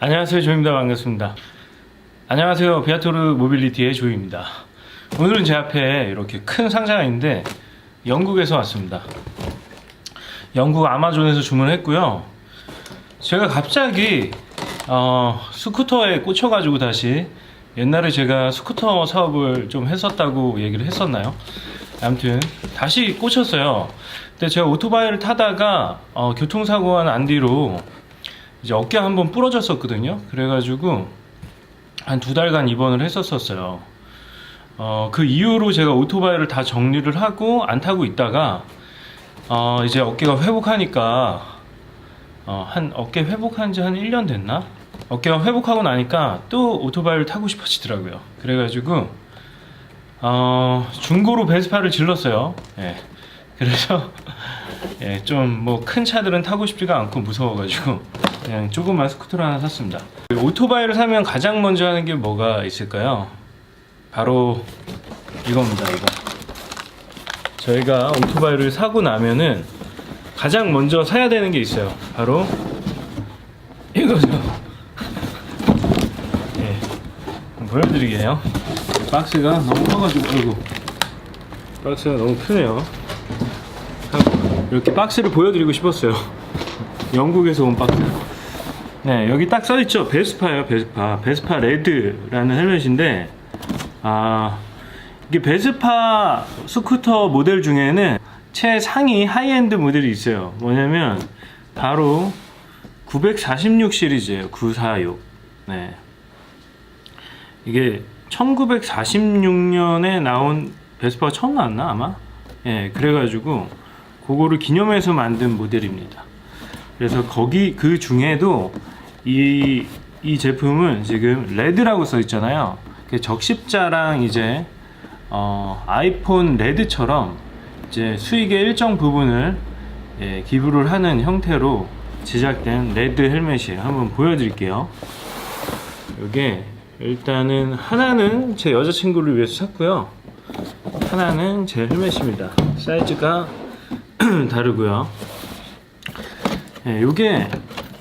안녕하세요. 조입니다. 반갑습니다. 안녕하세요. 비아토르 모빌리티의 조입니다. 오늘은 제 앞에 이렇게 큰 상자가 있는데 영국에서 왔습니다. 영국 아마존에서 주문했고요. 제가 갑자기 어, 스쿠터에 꽂혀가지고 다시 옛날에 제가 스쿠터 사업을 좀 했었다고 얘기를 했었나요? 아무튼 다시 꽂혔어요. 근데 제가 오토바이를 타다가 어, 교통사고가 난 뒤로 이제 어깨 한 번 부러졌었거든요. 그래가지고 한 두 달간 입원을 했었었어요. 어, 그 이후로 제가 오토바이를 다 정리를 하고 안 타고 있다가 어, 이제 어깨가 회복하니까 어, 한 어깨 회복한 지 한 1년 됐나? 어깨가 회복하고 나니까 또 오토바이를 타고 싶어지더라고요. 그래가지고 어, 중고로 베스파를 질렀어요. 예. 그래서 예, 좀 뭐 큰 차들은 타고 싶지가 않고 무서워가지고 그냥 조그만 스쿠터를 하나 샀습니다. 오토바이를 사면 가장 먼저 하는 게 뭐가 있을까요? 바로 이겁니다. 이거. 저희가 오토바이를 사고 나면은 가장 먼저 사야 되는 게 있어요. 바로 이거죠. 예, 보여드리게요. 박스가 너무 커가지고, 아이고, 박스가 너무 크네요. 이렇게 박스를 보여드리고 싶었어요. 영국에서 온 박스. 네, 여기 딱 써있죠. 베스파예요, 베스파. 베스파 레드라는 헬멧인데, 아, 이게 베스파 스쿠터 모델 중에는 최상위 하이엔드 모델이 있어요. 뭐냐면, 바로 946 시리즈예요. 946. 네. 이게 1946년에 나온 베스파가 처음 나왔나 아마? 예, 그래가지고 그거를 기념해서 만든 모델입니다. 그래서 거기 그 중에도 이, 이 제품은 지금 레드라고 써 있잖아요. 그 적십자랑 이제 어, 아이폰 레드처럼 이제 수익의 일정 부분을 예, 기부를 하는 형태로 제작된 레드 헬멧이에요. 한번 보여드릴게요. 이게 일단은 하나는 제 여자친구를 위해서 샀고요. 하나는 제 헬멧입니다. 사이즈가 다르고요. 예, 요게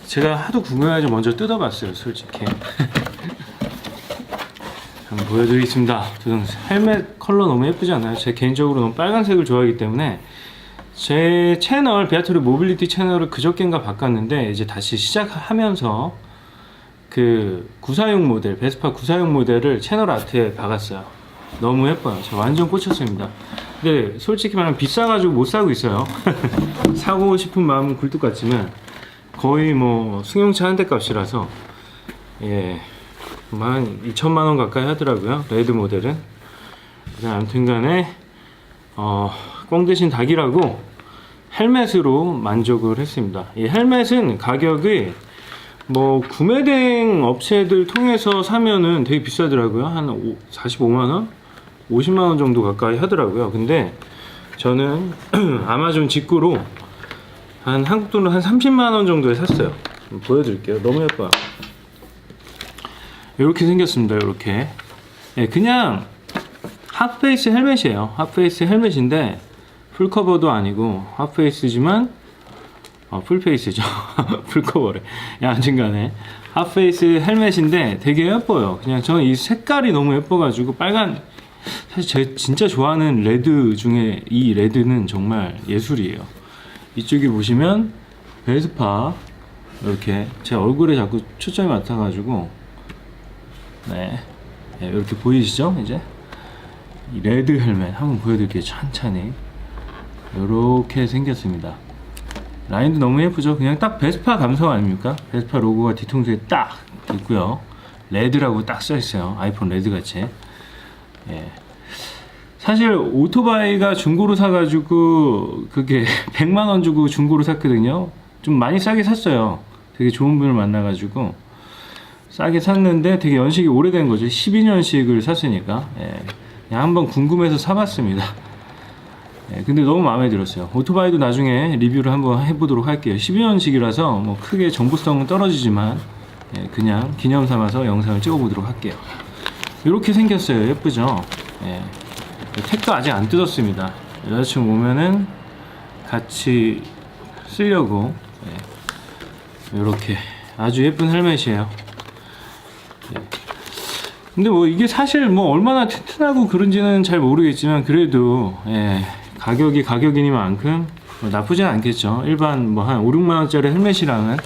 제가 하도 궁금해가지고 먼저 뜯어봤어요, 솔직히. 한번 보여드리겠습니다. 저는 헬멧 컬러 너무 예쁘지 않나요? 제 개인적으로 너무 빨간색을 좋아하기 때문에 제 채널 베아토르 모빌리티 채널을 그저께인가 바꿨는데 이제 다시 시작하면서 그946 모델 베스파 946 모델을 채널 아트에 박았어요. 너무 예뻐요. 제가 완전 꽂혔습니다. 근데 솔직히 말하면 비싸가지고 못 사고 있어요. 사고 싶은 마음은 굴뚝 같지만 거의 뭐 승용차 한 대 값이라서 예. 만 2천만 원 가까이 하더라고요. 레드 모델은. 아무튼간에 어, 꽁 대신 닭이라고 헬멧으로 만족을 했습니다. 이 헬멧은 가격이 뭐 구매대행 업체들 통해서 사면은 되게 비싸더라고요. 한 오- 45만 원, 50만 원 정도 가까이 하더라고요. 근데 저는 아마존 직구로 한 한국 돈으로 한 30만 원 정도에 샀어요. 보여드릴게요. 너무 예뻐요. 이렇게 생겼습니다. 이렇게. 예, 그냥 핫페이스 헬멧이에요. 핫페이스 헬멧인데 풀커버도 아니고 핫페이스지만 어, 풀페이스죠. 풀커버래. 양튼간에 핫페이스 헬멧인데 되게 예뻐요. 그냥 저는 이 색깔이 너무 예뻐가지고 빨간 사실 제가 진짜 좋아하는 레드 중에 이 레드는 정말 예술이에요. 이쪽에 보시면 베스파 이렇게 제 얼굴에 자꾸 초점이 맞춰가지고 네. 네, 이렇게 보이시죠? 이제 이 레드 헬멧 한번 보여드릴게요. 천천히 이렇게 생겼습니다. 라인도 너무 예쁘죠? 그냥 딱 베스파 감성 아닙니까? 베스파 로고가 뒤통수에 딱 있고요. 레드라고 딱 써 있어요. 아이폰 레드 같이. 예. 사실 오토바이가 중고로 사가지고 그게 100만 원 주고 중고로 샀거든요. 좀 많이 싸게 샀어요. 되게 좋은 분을 만나가지고 싸게 샀는데 되게 연식이 오래된 거죠. 12년식을 샀으니까. 예. 그냥 한번 궁금해서 사봤습니다. 예, 근데 너무 마음에 들었어요. 오토바이도 나중에 리뷰를 한번 해보도록 할게요. 12년식이라서 뭐 크게 정보성은 떨어지지만 예, 그냥 기념 삼아서 영상을 찍어보도록 할게요. 이렇게 생겼어요. 예쁘죠? 예. 택도 아직 안 뜯었습니다. 여자친구 오면은 같이 쓰려고 예. 이렇게 아주 예쁜 헬멧이에요. 예. 근데 뭐 이게 사실 뭐 얼마나 튼튼하고 그런지는 잘 모르겠지만 그래도 예, 가격이 가격이니만큼 뭐 나쁘진 않겠죠. 일반 뭐 한 5, 6만 원짜리 헬멧이랑은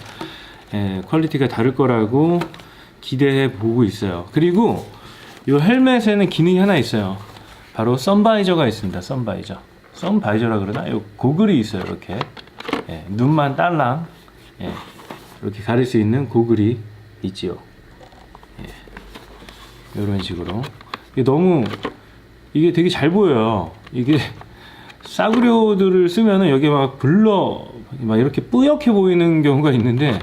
예, 퀄리티가 다를 거라고 기대해 보고 있어요. 그리고 이 헬멧에는 기능이 하나 있어요. 바로 선바이저가 있습니다. 선바이저. 선바이저라 그러나? 요 고글이 있어요. 이렇게 예, 눈만 딸랑 예, 이렇게 가릴 수 있는 고글이 있지요. 이런 식으로 이게 너무 이게 되게 잘 보여요 이게 싸구려들을 쓰면은 여기 막 블러 막 이렇게 뿌옇게 보이는 경우가 있는데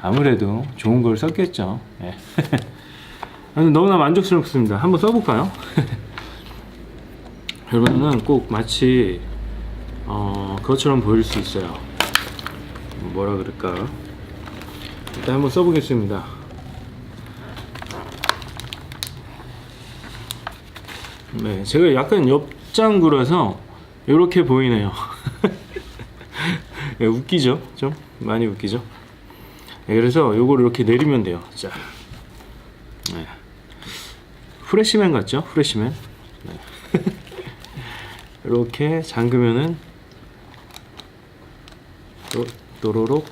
아무래도 좋은 걸 썼겠죠 예. 너무나 만족스럽습니다 한번 써볼까요? 그러면은 꼭 마치 어, 그것처럼 보일 수 있어요 뭐라 그럴까 일단 한번 써보겠습니다 네, 제가 약간 옆장구라서 이렇게 보이네요. 네, 웃기죠? 좀 많이 웃기죠? 네, 그래서 요걸 이렇게 내리면 돼요. 자, 네. 프레시맨 같죠? 프레시맨. 네. 이렇게 잠그면은 또 도로록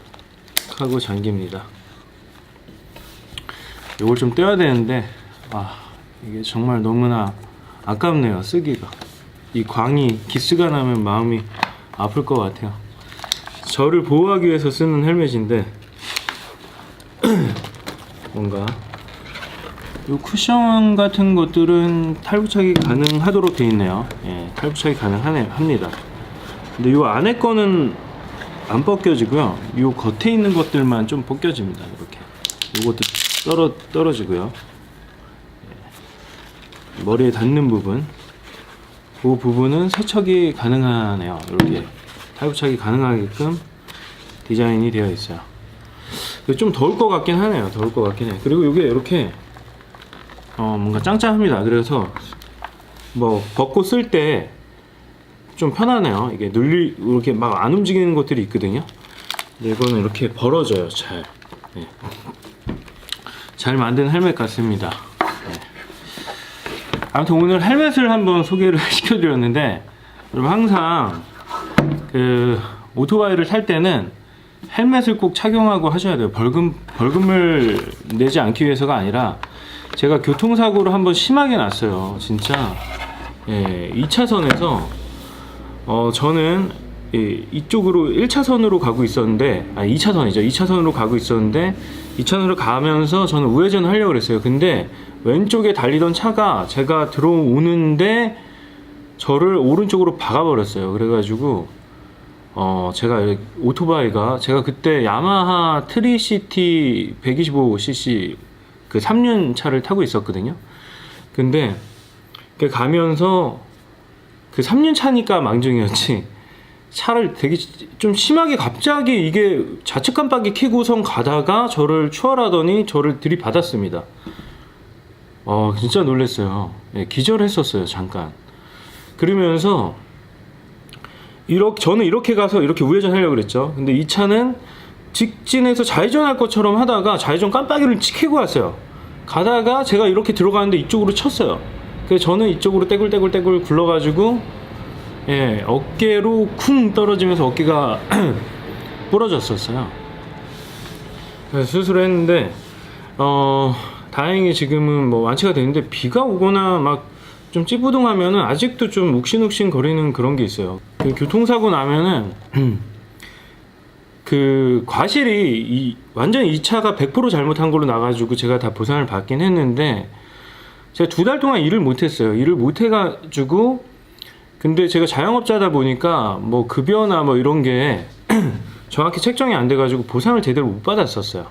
하고 잠깁니다. 요걸 좀 떼야 되는데 아 이게 정말 너무나 아깝네요 쓰기가 이 광이 기스가 나면 마음이 아플 것 같아요 저를 보호하기 위해서 쓰는 헬멧인데 뭔가 이 쿠션 같은 것들은 탈부착이 가능하도록 되어 있네요. 예, 탈부착이 가능하네 합니다. 근데 이 안에 거는 안 벗겨지고요. 이 겉에 있는 것들만 좀 벗겨집니다 이렇게. 이것도 떨어 떨어지고요. 머리에 닿는 부분. 그 부분은 세척이 가능하네요. 이렇게 탈부착이 가능하게끔 디자인이 되어 있어요. 좀 더울 것 같긴 하네요. 더울 것 같긴 해. 그리고 이게 이렇게 어 뭔가 짱짱합니다. 그래서 뭐 벗고 쓸 때 좀 편하네요. 이게 눌리 이렇게 막 안 움직이는 것들이 있거든요. 근데 이거는 이렇게 벌어져요 잘. 네. 잘 만든 헬멧 같습니다. 아무튼 오늘 헬멧을 한번 소개를 시켜드렸는데 여러분 항상 그 오토바이를 탈 때는 헬멧을 꼭 착용하고 하셔야 돼요. 벌금 벌금을 내지 않기 위해서가 아니라 제가 교통사고를 한번 심하게 났어요. 진짜 예, 2차선에서 어 저는 이, 이쪽으로 1차선으로 가고 있었는데 아 2차선이죠. 2차선으로 가고 있었는데 2차선으로 가면서 저는 우회전을 하려고 그랬어요. 근데 왼쪽에 달리던 차가 제가 들어오는데 저를 오른쪽으로 박아버렸어요. 그래가지고 어 제가 오토바이가 제가 그때 야마하 트리시티 125cc 그 3륜 차를 타고 있었거든요. 근데 그 가면서 그 3륜 차니까 망정이었지. 차를 되게 좀 심하게 갑자기 이게 좌측 깜빡이 켜고선 가다가 저를 추월하더니 저를 들이받았습니다. 어, 진짜 놀랐어요. 예, 기절했었어요, 잠깐. 그러면서, 이렇게, 저는 이렇게 가서 이렇게 우회전 하려고 그랬죠. 근데 이 차는 직진해서 좌회전할 것처럼 하다가 좌회전 깜빡이를 켜고 왔어요. 가다가 제가 이렇게 들어가는데 이쪽으로 쳤어요. 그래서 저는 이쪽으로 떼굴떼굴떼굴 굴러가지고, 예, 어깨로 쿵 떨어지면서 어깨가 부러졌었어요. 그래서 수술을 했는데, 어, 다행히 지금은 뭐 완치가 되는데 비가 오거나 막 좀 찌부둥하면은 아직도 좀 욱신욱신 거리는 그런 게 있어요. 그 교통사고 나면은 그 과실이 이 완전 이 차가 100% 잘못한 걸로 나가지고 제가 다 보상을 받긴 했는데 제가 두 달 동안 일을 못했어요. 일을 못해가지고 근데 제가 자영업자다 보니까 뭐 급여나 뭐 이런 게 정확히 책정이 안 돼가지고 보상을 제대로 못 받았었어요.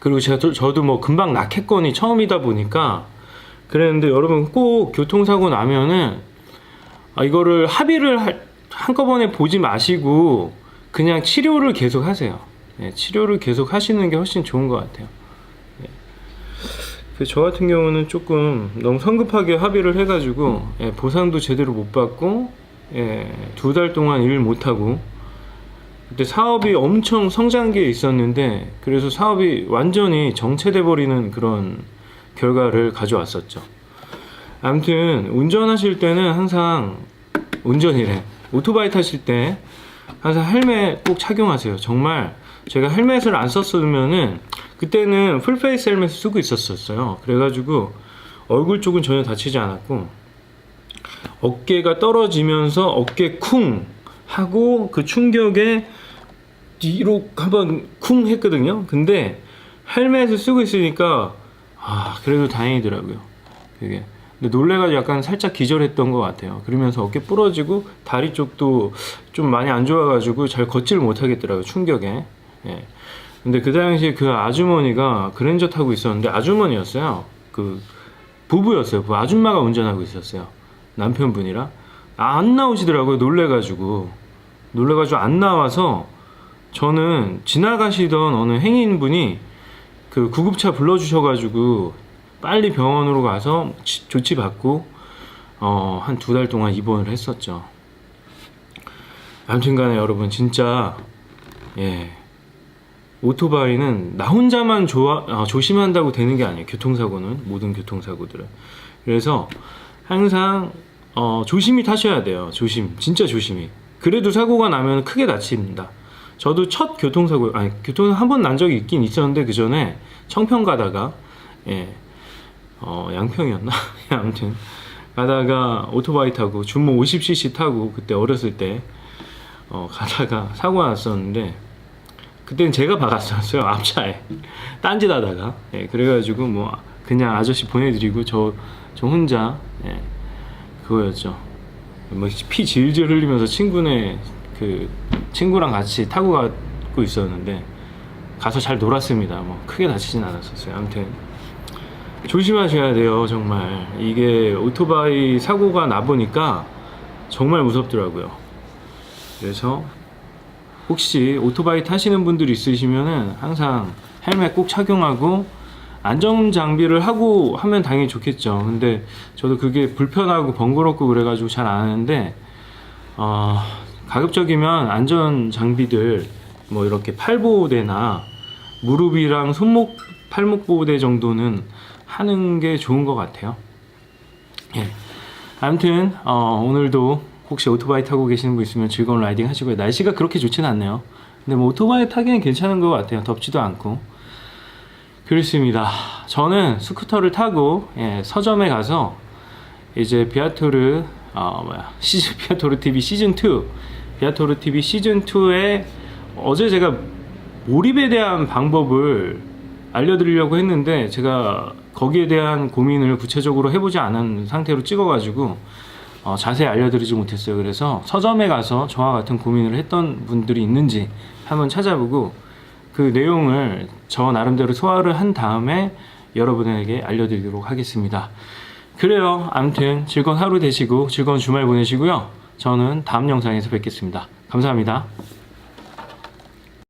그리고 제가 또- 저도 뭐 금방 낙했건이 처음이다 보니까 그랬는데 여러분 꼭 교통사고 나면은 아, 이거를 합의를 할- 한꺼번에 보지 마시고 그냥 치료를 계속 하세요. 예, 치료를 계속 하시는 게 훨씬 좋은 것 같아요. 예. 그저 같은 경우는 조금 너무 성급하게 합의를 해가지고 예, 보상도 제대로 못 받고 두달 동안 일 못 하고 그때 사업이 엄청 성장기에 있었는데 그래서 사업이 완전히 정체돼 버리는 그런 결과를 가져왔었죠. 아무튼 운전하실 때는 항상 운전이래 오토바이 타실 때 항상 헬멧 꼭 착용하세요. 정말 제가 헬멧을 안 썼으면은 그때는 풀페이스 헬멧을 쓰고 있었었어요. 그래가지고 얼굴 쪽은 전혀 다치지 않았고 어깨가 떨어지면서 어깨 쿵 하고 그 충격에 뒤로 한번 쿵 했거든요. 근데 헬멧을 쓰고 있으니까 아 그래도 다행이더라고요. 그게 근데 놀래가지고 약간 살짝 기절했던 것 같아요. 그러면서 어깨 부러지고 다리 쪽도 좀 많이 안 좋아가지고 잘 걷지를 못하겠더라고요. 충격에. 예. 근데 그 당시에 그 아주머니가 그랜저 타고 있었는데 아주머니였어요. 그 부부였어요. 그 아줌마가 운전하고 있었어요. 남편분이랑 아, 안 나오시더라고요. 놀래가지고 놀래가지고 안 나와서 저는 지나가시던 어느 행인분이 그 구급차 불러주셔가지고 빨리 병원으로 가서 치- 조치 받고 어, 한 두 달 동안 입원을 했었죠. 아무튼간에 여러분 진짜 예 오토바이는 나 혼자만 좋아, 아, 조심한다고 되는 게 아니에요. 교통사고는 모든 교통사고들은. 그래서 항상 어, 조심히 타셔야 돼요. 조심, 진짜 조심히. 그래도 사고가 나면 크게 다칩니다. 저도 첫 교통사고, 아니 교통 한 번 난 적이 있긴 있었는데 그 전에 청평 가다가 예, 어, 양평이었나? 아무튼 가다가 오토바이 타고 준모 50cc 타고 그때 어렸을 때 어, 가다가 사고가 났었는데 그때는 제가 박았었어요 앞차에. 딴짓하다가. 예, 그래가지고 뭐 그냥 아저씨 보내드리고 저, 저 혼자 예, 그거였죠. 뭐피 질질 흘리면서 친구네 그 친구랑 같이 타고 가고 있었는데 가서 잘 놀았습니다. 뭐 크게 다치진 않았었어요. 아무튼 조심하셔야 돼요 정말. 이게 오토바이 사고가 나 보니까 정말 무섭더라고요. 그래서 혹시 오토바이 타시는 분들 있으시면은 항상 헬멧 꼭 착용하고 안전 장비를 하고 하면 당연히 좋겠죠. 근데 저도 그게 불편하고 번거롭고 그래가지고 잘 안 하는데 어, 가급적이면 안전 장비들 뭐 이렇게 팔 보호대나 무릎이랑 손목 팔목 보호대 정도는 하는 게 좋은 것 같아요. 예. 아무튼 어, 오늘도 혹시 오토바이 타고 계시는 분 있으면 즐거운 라이딩 하시고요. 날씨가 그렇게 좋지는 않네요. 근데 뭐 오토바이 타기는 괜찮은 것 같아요. 덥지도 않고. 그렇습니다. 저는 스쿠터를 타고 예, 서점에 가서 이제 비아토르 어 뭐야 시즌 비아토르 TV 시즌 2 비아토르 TV 시즌 2에 어제 제가 몰입에 대한 방법을 알려드리려고 했는데 제가 거기에 대한 고민을 구체적으로 해보지 않은 상태로 찍어가지고 어, 자세히 알려드리지 못했어요. 그래서 서점에 가서 저와 같은 고민을 했던 분들이 있는지 한번 찾아보고 그 내용을 저 나름대로 소화를 한 다음에 여러분에게 알려드리도록 하겠습니다. 그래요. 아무튼 즐거운 하루 되시고 즐거운 주말 보내시고요. 저는 다음 영상에서 뵙겠습니다. 감사합니다.